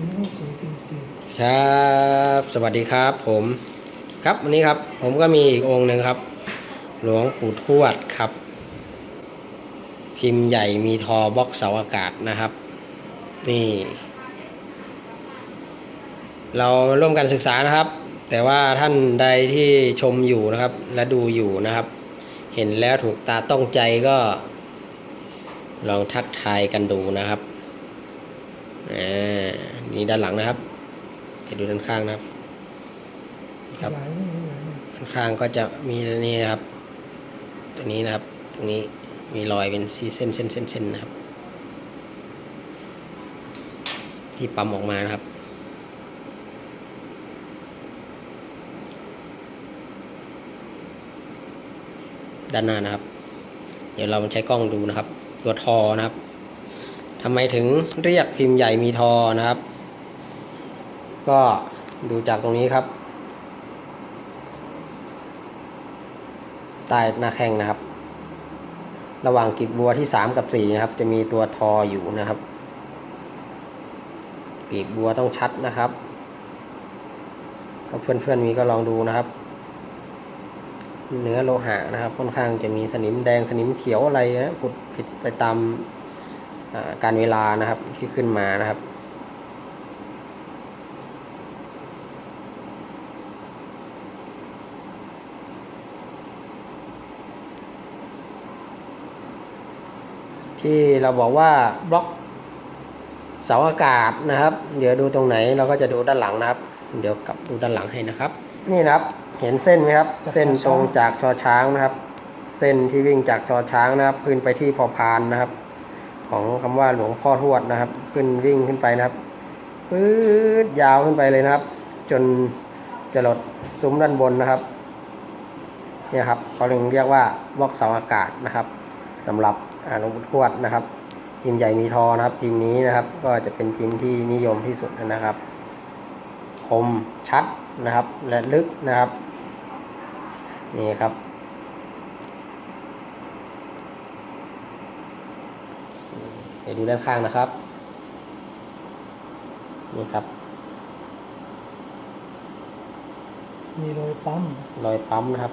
นต้องสวยจริงครับ สวัสดีครับ ผม ครับวันนี้ครับ ผมก็มีอีกองค์หนึ่งครับ หลวงปู่ทวดครับ พิมพ์ใหญ่มีทอบล็อกเสาอากาศนะครับ นี่ เราร่วมกันศึกษานะครับ แต่ว่าท่านใดที่ชมอยู่นะครับ และดูอยู่นะครับ เห็นแล้วถูกตาต้องใจก็ลองทักทายกันดูนะครับอ่า นี่ด้านหลังนะครับเดี๋ยวดูด้านข้างนะครับครับขยายนี่ขยายนี่ด้านข้างก็จะมีนี่นะครับ ตัวนี้นะครับ ตรงนี้มีรอยเป็นสีเส้นเส้นเส้นเส้นนะครับ ที่ปั๊มออกมานะครับด้านหน้านะครับ เดี๋ยวเรามาใช้กล้องดูนะครับ ตัวทอนะครับทำไมถึงเรียกพิมพ์ใหญ่มีทอนะครับ ก็ดูจากตรงนี้ครับใต้หน้าแข้งนะครับ ระหว่างกีบบัวที่สามกับสี่นะครับ จะมีตัวทออยู่นะครับกีบบัวต้องชัดนะครับถ้าเพื่อนๆมีก็ลองดูนะครับ เนื้อโลหะนะครับ ค่อนข้างจะมีสนิมแดงสนิมเขียวอะไรนะผุดผิดไปตามการเวลานะครับที่ขึ้นมานะครับ ที่เราบอกว่าบล็อกเสาอากาศนะครับ เดี๋ยวดูตรงไหนเราก็จะดูด้านหลังนะครับ เดี๋ยวกลับดูด้านหลังให้นะครับ นี่นะครับเห็นเส้นไหมครับ เส้นตรงจากชอช้างนะครับ เส้นที่วิ่งจากชอช้างนะครับ ขึ้นไปที่พอพานนะครับ ของคำว่าหลวงพ่อทวดนะครับ ขึ้นวิ่งขึ้นไปนะครับปื๊ดยาวขึ้นไปเลยนะครับ จนจะหลดซุ้มด้านบนนะครับเนี่ยครับเขาถึงเรียกว่าบล็อกเสาอากาศนะครับ สำหรับอ่าหลวงปู่ทวดนะครับพิมพ์ใหญ่มีทอนะครับพิมพ์นี้นะครับ ก็จะเป็นพิมพ์ที่นิยมที่สุดนะครับ คมชัดนะครับ และลึกนะครับ นี่ครับเดี๋ยวดูด้านข้างนะครับ นี่ครับ มีรอยปั๊ม รอยปั๊มนะครับ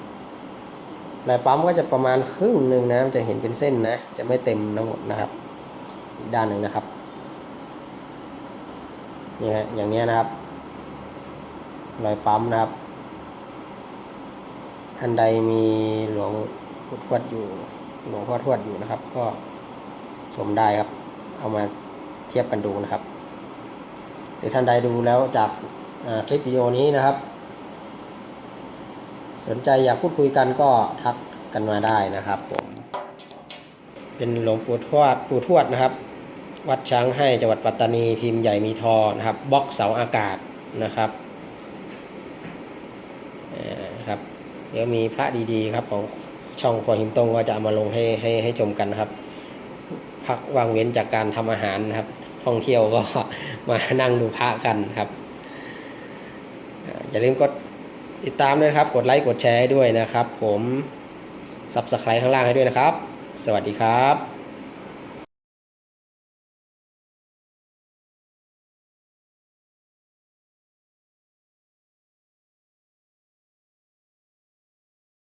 รอยปั๊มก็จะประมาณครึ่งหนึ่งนะจะเห็นเป็นเส้นนะ จะไม่เต็มทั้งหมดนะครับอีกด้านหนึ่งนะครับนี่ฮะอย่างนี้นะครับรอยปั๊มนะครับท่านใดมีหลวงพุทวดอยู่ หลวงพ่อทวดอยู่นะครับ ก็ชมได้ครับ เอามาเทียบกันดูนะครับหรือท่านใดดูแล้วจากคลิปวิดีโอนี้นะครับ สนใจอยากพูดคุยกันก็ทักกันมาได้นะครับผมเป็นหลวงปู่ทวดปู่ทวดนะครับ วัดช้างให้จังหวัดปัตตานีพิมพ์ใหญ่มีทอนะครับบล็อกเสาอากาศนะครับเอ่อครับเดี๋ยวมีพระดีๆครับของช่องครัวหิมตงก็จะเอามาลงให้ให้ให้ชมกันครับ พักว่างเว้นจากการทำอาหารนะครับท่องเที่ยวก็มานั่งดูพระกันครับอย่าลืมกด ติดตามด้วยครับ กดไลค์กดแชร์ให้ด้วยนะครับ ผมซับสไครต์ข้างล่างให้ด้วยนะครับ สวัสดีครับ